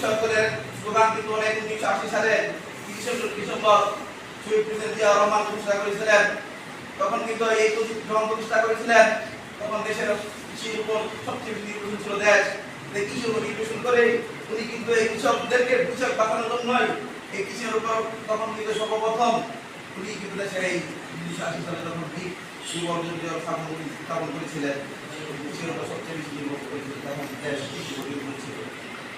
কিন্তু অনেক উনিশশো আশি সালে ডিসেম্বর রহমান প্রতিষ্ঠা করেছিলেন। তখন কিন্তু এই যখন প্রতিষ্ঠা করেছিলেন, তখন দেশের কৃষির উপর সবচেয়ে বেশি নির্ভরশীল ছিল দেশ। এই কৃষির উপর করে উনি কিন্তু এই কৃষকদেরকে কৃষক বাঁচানোর জন্যই এই কৃষির উপর তখন কিন্তু সর্বপ্রথম উনি কিন্তু দেশের এই উনিশশো আশি সালে সুবর্ণ স্থাপন করেছিলেন। কৃষির উপর সবচেয়ে বেশি নির্ভর করেছিল তখন দেশ কৃষির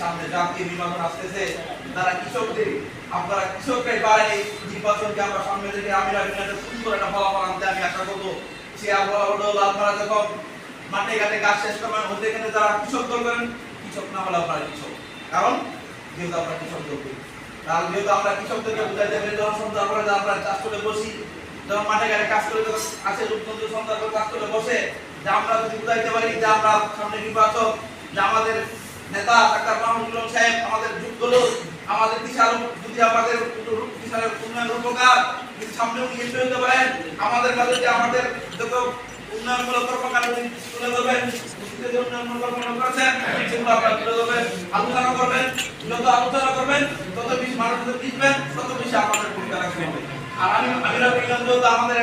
সামনে জাতীয় নির্বাচন আসতেছে, তারা কৃষকদের, আপনারা কৃষকরাই পারেন এই নির্বাচনকে আমরা সামনে থেকে আমি রবি সুন্দর একটা ফলাফল আনতে আমি আশা করব। সে আবহাওয়া হলো আপনারা যখন মাঠে ঘাটে কাজ শেষ করবেন এখানে যারা কৃষক দল করেন, কৃষক না হলে আপনারা কৃষক। কারণ যেহেতু আমরা কৃষক দল করি, তাহলে যেহেতু আমরা কৃষকদেরকে যখন সন্ধ্যা করে আমরা চাষ করে বসি যখন মাঠে ঘাটে কাজ করে যখন আসে লোকজন যদি সন্ধ্যা করে কাজ করে বসে, যে আমরা যদি বুঝাইতে পারি যে আমরা সামনে যে আমাদের নেতা ডাক্তার মাহমুদ গুলম সাহেব, আমাদের যুগ হলো, আমাদের বিশাল যদি আমাদের বিশাল উন্নয়ন উপকার যদি সামনে নিয়ে চলতে পারেন। আমাদের কাছে যে আমাদের যত উন্নয়নমূলক কর্মকাণ্ড তুলে ধরবেন তুলে ধরবেন, আলোচনা করবেন, যত আলোচনা করবেন, তত বেশি মানুষদের জিতবেন, তত বেশি আমাদের আর আমি আমি আমাদের